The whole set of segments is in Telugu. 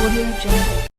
Audio Jungle.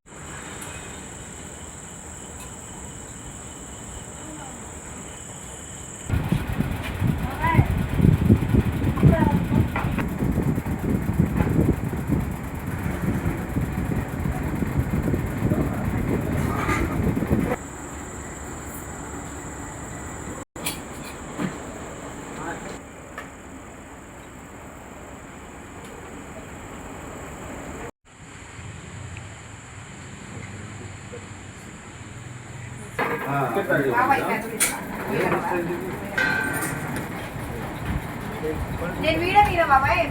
నేను వీడియో తీరా బాబాయ్.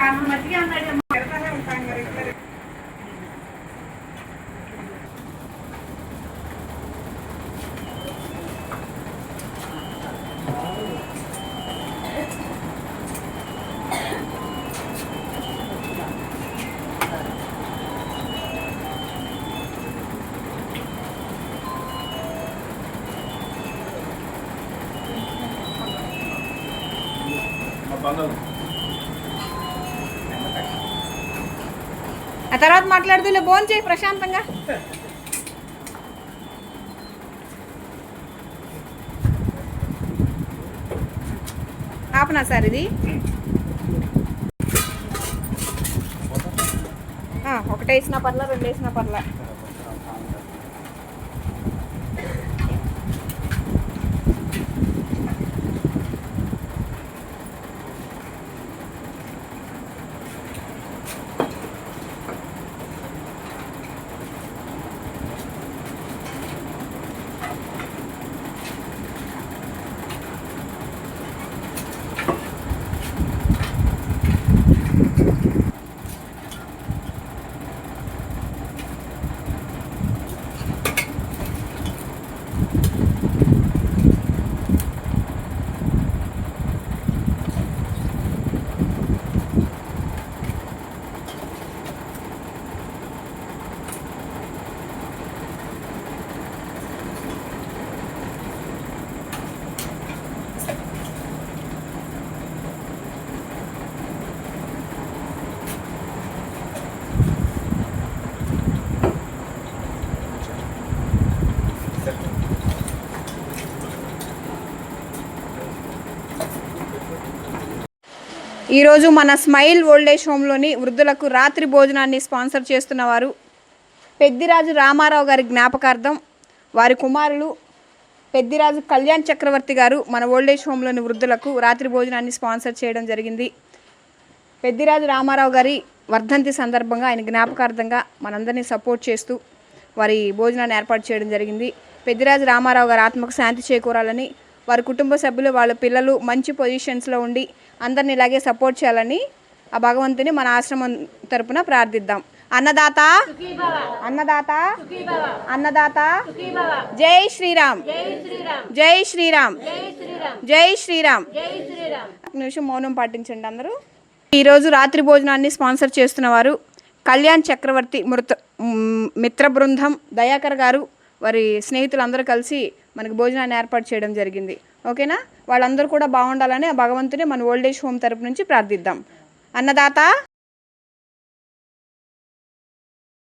కాస్త మజ్జిగ ఉన్నాడు, ఆ తర్వాత మాట్లాడుతూ ఫోన్ చేయి ప్రశాంతంగా. ఆపనా సార్ ఇది? ఒకటి వేసినా పర్లా రెండు వేసినా పర్లా. ఈరోజు మన స్మైల్ ఓల్డేజ్ హోమ్లోని వృద్ధులకు రాత్రి భోజనాన్ని స్పాన్సర్ చేస్తున్నవారు పెద్దిరాజు రామారావు గారి జ్ఞాపకార్థం వారి కుమారులు పెద్దిరాజు కళ్యాణ్ చక్రవర్తి గారు మన ఓల్డేజ్ హోమ్లోని వృద్ధులకు రాత్రి భోజనాన్ని స్పాన్సర్ చేయడం జరిగింది. పెద్దిరాజు రామారావు గారి వర్ధంతి సందర్భంగా ఆయన జ్ఞాపకార్థంగా మనందరినీ సపోర్ట్ చేస్తూ వారి భోజనాన్ని ఏర్పాటు చేయడం జరిగింది. పెద్దిరాజు రామారావు గారి ఆత్మకు శాంతి చేకూరాలని వారి కుటుంబ సభ్యులు వాళ్ళ పిల్లలు మంచి పొజిషన్స్లో ఉండి అందరిని ఇలాగే సపోర్ట్ చేయాలని ఆ భగవంతుని మన ఆశ్రమం తరపున ప్రార్థిద్దాం. అన్నదాత అన్నదాత అన్నదాత జై శ్రీరామ్ జై శ్రీరామ్ జై శ్రీరామ్. ఒక నిమిషం మౌనం పాటించండి అందరూ. ఈరోజు రాత్రి భోజనాన్ని స్పాన్సర్ చేస్తున్న వారు కళ్యాణ్ చక్రవర్తి మృత మిత్ర బృందం దయాకర్ గారు. వారి స్నేహితులందరూ కలిసి మనకు భోజనాన్ని ఏర్పాటు చేయడం జరిగింది. ఓకేనా? వాళ్ళందరూ కూడా బాగుండాలని ఆ భగవంతుని మన ఓల్డేజ్ హోమ్ తరపు నుంచి ప్రార్థిద్దాం. అన్నదాత?